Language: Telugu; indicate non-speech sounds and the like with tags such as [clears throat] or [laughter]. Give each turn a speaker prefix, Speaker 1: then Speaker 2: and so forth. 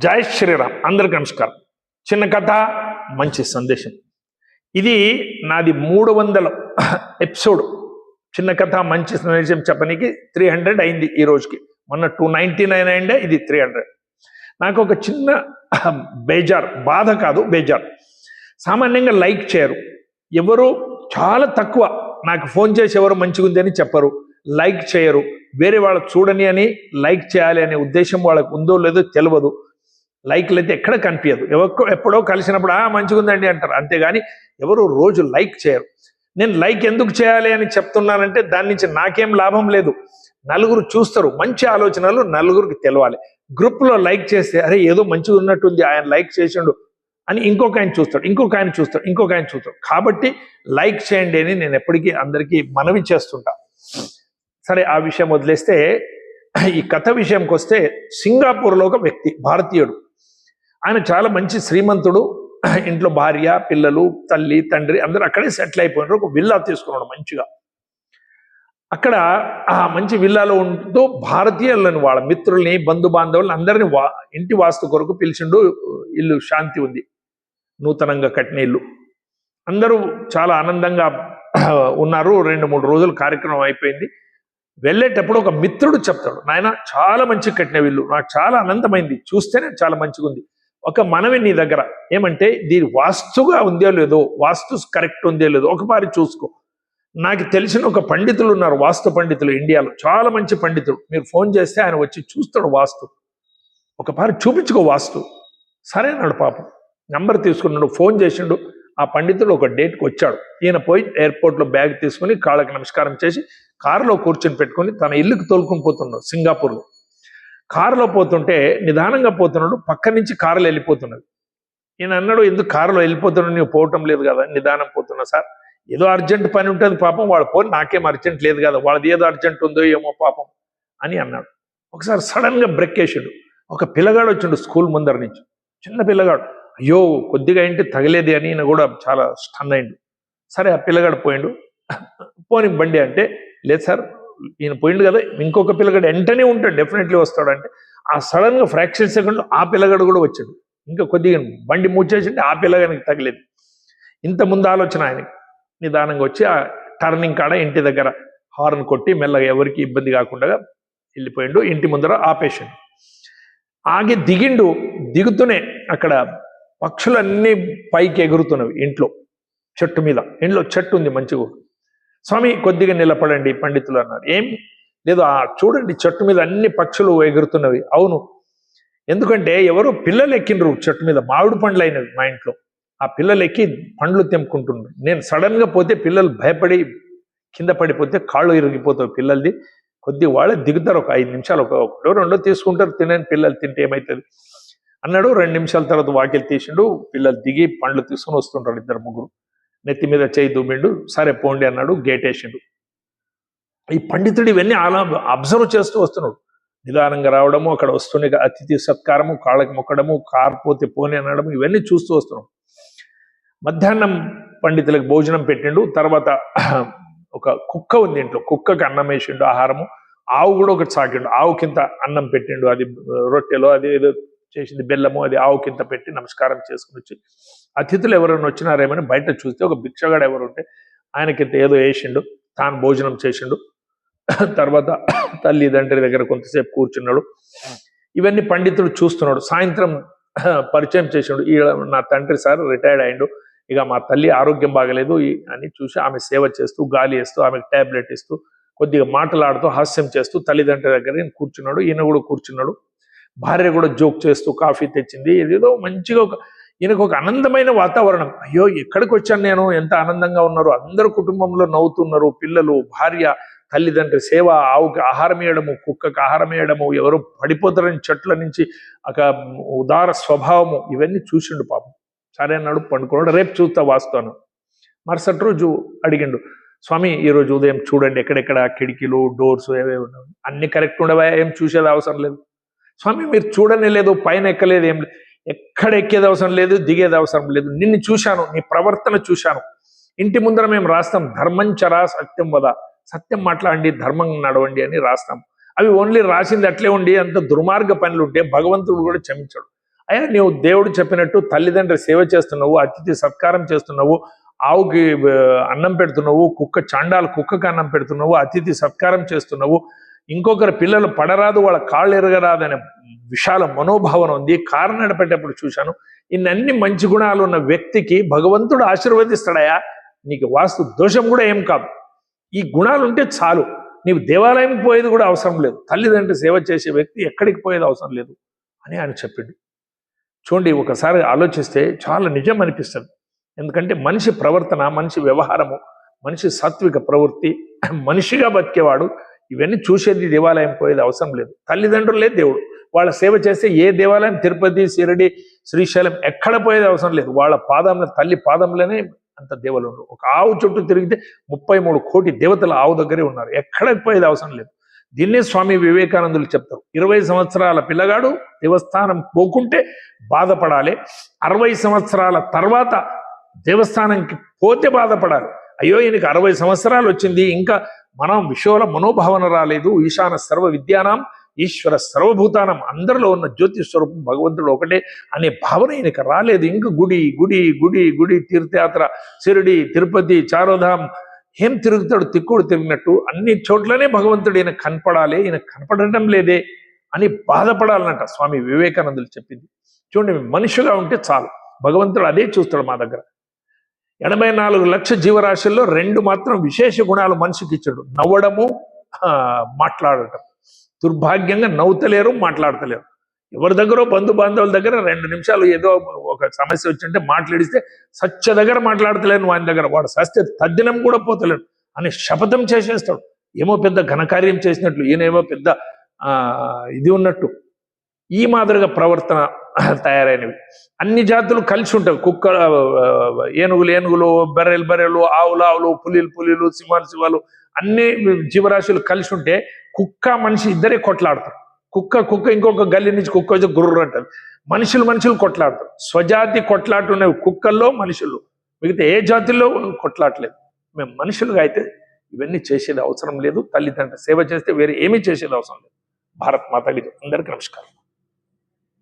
Speaker 1: జై శ్రీరామ్. అందరికి నమస్కారం. చిన్న కథ మంచి సందేశం. ఇది నాది మూడు వందల ఎపిసోడ్. చిన్న కథ మంచి సందేశం చెప్పనీకి త్రీ హండ్రెడ్ అయింది ఈ రోజుకి. మొన్న టూ నైంటీ నైన్ అయిందే ఇది త్రీ హండ్రెడ్ నాకు ఒక చిన్న బేజార్ బాధ కాదు బేజార్. సామాన్యంగా లైక్ చేయరు. ఎవరు? చాలా తక్కువ. నాకు ఫోన్ చేసి ఎవరు మంచిగా ఉంది అని చెప్పరు. లైక్ చేయరు. వేరే వాళ్ళు చూడని అని లైక్ చేయాలి అనే ఉద్దేశం వాళ్ళకు ఉందో లేదో తెలియదు. లైక్లు అయితే ఎక్కడ కనిపించదు. ఎవరికో ఎప్పుడో కలిసినప్పుడు ఆ మంచిగా ఉందండి అంటారు. అంతేగాని ఎవరు రోజు లైక్ చేయరు. నేను లైక్ ఎందుకు చేయాలి అని చెప్తున్నానంటే దాని నుంచి నాకేం లాభం లేదు. నలుగురు చూస్తారు. మంచి ఆలోచనలు నలుగురికి తెలవాలి. గ్రూప్లో లైక్ చేస్తే అరే ఏదో మంచిగా ఉన్నట్టుంది ఆయన లైక్ చేసిండు అని ఇంకొక ఆయన చూస్తాడు. ఇంకొక ఆయన చూస్తాడు. ఇంకొక ఆయన చూస్తాడు. కాబట్టి లైక్ చేయండి అని నేను ఎప్పటికీ అందరికీ మనవి చేస్తుంటా. సరే ఆ విషయం వదిలేస్తే ఈ కథ విషయంకి వస్తే సింగపూర్లో ఒక వ్యక్తి భారతీయుడు. ఆయన చాలా మంచి శ్రీమంతుడు [clears throat] ఇంట్లో భార్య పిల్లలు తల్లి తండ్రి అందరూ అక్కడే సెటిల్ అయిపోయినారు. ఒక విల్లా తీసుకున్నాడు మంచిగా. అక్కడ ఆ మంచి విల్లాలో ఉంటూ భారతీయులను వాళ్ళ మిత్రుల్ని బంధు బాంధవులను అందరిని వా ఇంటి వాస్తు కొరకు పిలిచిండు. ఇల్లు శాంతి ఉంది. నూతనంగా కట్టిన ఇల్లు. అందరూ చాలా ఆనందంగా [clears throat] ఉన్నారు. రెండు మూడు రోజులు కార్యక్రమం అయిపోయింది. వెళ్ళేటప్పుడు ఒక మిత్రుడు చెప్తాడు నాయన చాలా మంచి కట్టిన వీళ్ళు నాకు చాలా ఆనందమైంది. చూస్తేనే చాలా మంచిగా ఉంది ఒక మనవి నీ దగ్గర. ఏమంటే దీని వాస్తుగా ఉందో లేదో వాస్తు కరెక్ట్ ఉందో లేదో ఒకసారి చూసుకో. నాకు తెలిసిన ఒక పండితులు ఉన్నారు వాస్తు పండితులు ఇండియాలో. చాలా మంచి పండితుడు. మీరు ఫోన్ చేస్తే ఆయన వచ్చి చూస్తాడు వాస్తు. ఒకసారి చూపించుకో వాస్తు. సరే అన్నాడు పాపం. నంబర్ తీసుకున్నాడు ఫోన్ చేసిండు. ఆ పండితుడు ఒక డేట్కి వచ్చాడు. ఈయన పోయి ఎయిర్పోర్ట్లో బ్యాగ్ తీసుకుని కాళ్ళకి నమస్కారం చేసి కారులో కూర్చొని పెట్టుకొని తన ఇల్లుకి తోలుకొని పోతున్నాడు సింగపూర్లో. కారులో పోతుంటే నిదానంగా పోతున్నాడు పక్క నుంచి కారులో వెళ్ళిపోతున్నది నేను అన్నాడు ఎందుకు కారులో వెళ్ళిపోతున్నాడు? నువ్వు పోవటం లేదు కదా నిదానం పోతున్నా సార్. ఏదో అర్జెంట్ పని ఉంటుంది పాపం వాడు పోని నాకేం అర్జెంట్ లేదు కదా వాళ్ళది ఏదో అర్జెంట్ ఉందో ఏమో పాపం అని అన్నాడు. ఒకసారి సడన్గా బ్రేక్ వేసాడు. ఒక పిల్లగాడు వచ్చిండు స్కూల్ ముందర నుంచి. చిన్న పిల్లగాడు. అయ్యో కొద్దిగా ఇంటి తగలేది అని కూడా చాలా స్టన్ అయిండు. సరే ఆ పిల్లగాడు పోయిండు. పోని బండి అంటే లేదు సార్ ఈయన పోయిండు కదా ఇంకొక పిల్లగాడు వెంటనే ఉంటాడు డెఫినెట్లీ వస్తాడు అంటే ఆ సడన్గా ఫ్రాక్షన్ సెకండ్ ఆ పిల్లగాడు కూడా వచ్చాడు. ఇంకా కొద్దిగా బండి మూచేసింటే ఆ పిల్లగానికి తగిలేదు. ఇంత ముందు ఆలోచన ఆయనకి. నిదానంగా వచ్చి ఆ టర్నింగ్ కాడ ఇంటి దగ్గర హార్న్ కొట్టి మెల్లగా ఎవరికి ఇబ్బంది కాకుండా వెళ్ళిపోయిండు ఇంటి ముందర ఆపేసిండు ఆగి దిగిండు దిగుతూనే అక్కడ పక్షులన్నీ పైకి ఎగురుతున్నవి ఇంట్లో చెట్టు మీద. ఇంట్లో చెట్టు ఉంది మంచిగా. స్వామి కొద్దిగా నిలబడండి పండితులు అన్నారు. ఏం? లేదు ఆ చూడండి చెట్టు మీద అన్ని పక్షులు ఎగురుతున్నవి. అవును. ఎందుకంటే ఎవరో పిల్లలు ఎక్కిండ్రు చెట్టు మీద మామిడి పండ్లు అయినవి మా ఇంట్లో. ఆ పిల్లలు ఎక్కి పండ్లు తెంపుకుంటున్నారు నేను సడన్గా పోతే పిల్లలు భయపడి కింద పడిపోతే కాళ్ళు ఇరిగిపోతావు పిల్లలది. కొద్ది వాళ్ళే దిగుతారు ఒక ఐదు నిమిషాలు ఒక ఒకటో రెండో తీసుకుంటారు తినని పిల్లలు తింటే ఏమవుతుంది అన్నాడు. రెండు నిమిషాల తర్వాత వాకిలు తీసిండు. పిల్లలు దిగి పండ్లు తీసుకుని వస్తుంటారు ఇద్దరు ముగ్గురు. నెత్తి మీద చేయి దుమ్మిండు సరే పోండి అన్నాడు గేట్ వేసిండు ఈ పండితుడు ఇవన్నీ అలా అబ్జర్వ్ చేస్తూ వస్తున్నాడు. నిదానంగా రావడము అక్కడ వస్తుండే అతిథి సత్కారము కాళ్ళకి మొక్కడము కారు పోతే పోని అనడము ఇవన్నీ చూస్తూ వస్తున్నాడు. మధ్యాహ్నం పండితులకు భోజనం పెట్టిండు తర్వాత ఒక కుక్క ఉంది ఇంట్లో కుక్కకి అన్నం వేసిండు ఆహారము ఆవు కూడా ఒకటి సాకిండు ఆవు కింద అన్నం పెట్టిండు అది రొట్టెలో అది ఏదో చేసింది బెల్లము అది ఆవు కింద పెట్టి నమస్కారం చేసుకుని వచ్చి అతిథులు ఎవరైనా వచ్చినారేమని బయట చూస్తే ఒక భిక్షగాడు ఎవరు ఉంటే ఆయనకింత ఏదో వేసిండు తాను భోజనం చేసిండు. తర్వాత తల్లి తండ్రి దగ్గర కొంతసేపు కూర్చున్నాడు. ఇవన్నీ పండితుడు చూస్తున్నాడు. సాయంత్రం పరిచయం చేసిండు. ఈ నా తండ్రి సార్ రిటైర్డ్ అయిండు. ఇక మా తల్లి ఆరోగ్యం బాగలేదు. అని చూసి ఆమె సేవ చేస్తూ గాలి వేస్తూ ఆమెకు టాబ్లెట్ ఇస్తూ కొద్దిగా మాటలాడుతూ హాస్యం చేస్తూ తల్లిదండ్రుల దగ్గర కూర్చున్నాడు. ఈయన కూడా కూర్చున్నాడు. భార్య కూడా జోక్ చేస్తూ కాఫీ తెచ్చింది. ఏదేదో మంచిగా ఒక ఈయనకు ఒక ఆనందమైన వాతావరణం. అయ్యో ఎక్కడికి వచ్చాను నేను? ఎంత ఆనందంగా ఉన్నారు? అందరు కుటుంబంలో నవ్వుతున్నారు. పిల్లలు భార్య తల్లిదండ్రి సేవ ఆవుకి ఆహారం వేయడము కుక్కకి ఆహారం వేయడము ఎవరు పడిపోతారని చెట్ల నుంచి ఒక ఉదార స్వభావము ఇవన్నీ చూసిండు పాపం. సరే అన్నాడు పండుకున్నాడు. రేపు చూస్తా వాస్తాను. మరుసటి రోజు అడిగిండు స్వామి ఈ రోజు ఉదయం చూడండి ఎక్కడెక్కడ కిటికీలు డోర్స్ ఏవేవి ఉన్నాయి? అన్ని కరెక్ట్ ఉండవా? ఏం చూసేది అవసరం లేదు. స్వామి మీరు చూడనే లేదు పైన ఎక్కలేదు ఏం లేదు. ఎక్కడ ఎక్కేది అవసరం లేదు దిగేది అవసరం లేదు. నిన్ను చూశాను నీ ప్రవర్తన చూశాను. ఇంటి ముందర మేము రాస్తాం ధర్మం చరా సత్యం వద. సత్యం మాట్లాడండి ధర్మం నడవండి అని రాస్తాం. అవి ఓన్లీ రాసింది అట్లే ఉండి అంత దుర్మార్గ పనులు ఉంటే భగవంతుడు కూడా క్షమించడు. అయ్యా నీవు దేవుడు చెప్పినట్టు తల్లిదండ్రి సేవ చేస్తున్నావు అతిథి సత్కారం చేస్తున్నావు ఆవుకి అన్నం పెడుతున్నావు కుక్క చాండాలు కుక్కకి అన్నం పెడుతున్నావు అతిథి సత్కారం చేస్తున్నావు ఇంకొకరి పిల్లలు పడరాదు వాళ్ళ కాళ్ళు ఎరగరాదనే విశాల మనోభావన ఉంది. కారు నడిపేటప్పుడు చూశాను. ఇన్ని మంచి గుణాలు ఉన్న వ్యక్తికి భగవంతుడు ఆశీర్వదిస్తాడయా? నీకు వాస్తు దోషం కూడా ఏం కాదు. ఈ గుణాలు ఉంటే చాలు. నీవు దేవాలయం పోయేది కూడా అవసరం లేదు. తల్లిదండ్రి సేవ చేసే వ్యక్తి ఎక్కడికి పోయేది అవసరం లేదు అని ఆయన చెప్పిండు. చూడండి ఒకసారి ఆలోచిస్తే చాలా నిజం అనిపిస్తుంది. ఎందుకంటే మనిషి ప్రవర్తన మనిషి వ్యవహారము మనిషి సాత్విక ప్రవృత్తి మనిషిగా బతికేవాడు ఇవన్నీ చూసేది దేవాలయం పోయేది అవసరం లేదు. తల్లిదండ్రులే దేవుడు. వాళ్ళ సేవ చేస్తే ఏ దేవాలయం తిరుపతి షిరిడి శ్రీశైలం ఎక్కడ పోయేది అవసరం లేదు. వాళ్ళ పాదంలో తల్లి పాదంలోనే అంత దేవులు ఉన్నారు ఒక ఆవు చుట్టూ తిరిగితే ముప్పై మూడు కోటి దేవతలు ఆవు దగ్గరే ఉన్నారు. ఎక్కడికి పోయేది అవసరం లేదు. దీన్నే స్వామి వివేకానందులు చెప్తారు. ఇరవై సంవత్సరాల పిల్లగాడు దేవస్థానం పోకుంటే బాధపడాలి. అరవై సంవత్సరాల తర్వాత దేవస్థానంకి పోతే బాధపడాలి. అయ్యో ఈయనకి అరవై సంవత్సరాలు వచ్చింది. ఇంకా మనం విశ్వల మనోభావన రాలేదు. ఈశాన సర్వ విద్యానం ఈశ్వర సర్వభూతానం. అందరిలో ఉన్న జ్యోతి స్వరూపం భగవంతుడు ఒకటే అనే భావన ఈయనకి రాలేదు. ఇంక గుడి గుడి గుడి గుడి తీర్థయాత్ర షిరిడి తిరుపతి చారోధాం ఏం తిరుగుతాడు తిక్కుడు తిరిగినట్టు అన్ని చోట్లనే భగవంతుడు ఈయన కనపడాలి. ఈయన కనపడటం లేదే అని బాధపడాలన్నట స్వామి వివేకానందులు చెప్పింది. చూడండి మనిషిగా ఉంటే చాలు. భగవంతుడు అదే చూస్తాడు మా దగ్గర. ఎనభై నాలుగు లక్ష జీవరాశుల్లో రెండు మాత్రం విశేష గుణాలు మనిషికి ఇచ్చాడు. నవ్వడము ఆ, మాట్లాడటం. దుర్భాగ్యంగా నవ్వుతలేరు మాట్లాడతలేరు. ఎవరి దగ్గర బంధు బాంధవుల దగ్గర రెండు నిమిషాలు ఏదో ఒక సమస్య వచ్చింటే మాట్లాడిస్తే సత్య దగ్గర మాట్లాడతలేను వాని దగ్గర. వాడు సస్తే తద్దినం కూడా పోతలేడు. అని శపథం చేసేస్తాడు. ఏమో పెద్ద ఘనకార్యం చేసినట్లు ఈయనేమో పెద్ద ఆ, ఇది ఉన్నట్టు. ఈ మాదిరిగా ప్రవర్తన తయారైనవి. అన్ని జాతులు కలిసి ఉంటాయి. కుక్క ఏనుగులు ఏనుగులు బర్రెలు బర్రెలు ఆవులు ఆవులు పులిలు పులిలు సింహాలు సింహాలు అన్ని జీవరాశులు కలిసి ఉంటే కుక్క మనిషి ఇద్దరే కొట్లాడతారు. కుక్క కుక్క ఇంకొక గల్లి నుంచి కుక్క వచ్చి గుర్రు అంటారు. మనుషులు మనుషులు కొట్లాడతారు. స్వజాతి కొట్లాడుతున్నవి కుక్కల్లో మనుషులు. మిగతా ఏ జాతిలో కొట్లాడలేదు. మేము మనుషులుగా అయితే ఇవన్నీ చేసేది అవసరం లేదు. తల్లిదండ్రుల సేవ చేస్తే వేరే ఏమీ చేసేది అవసరం లేదు. భారత్ మాతకి అందరికీ నమస్కారం.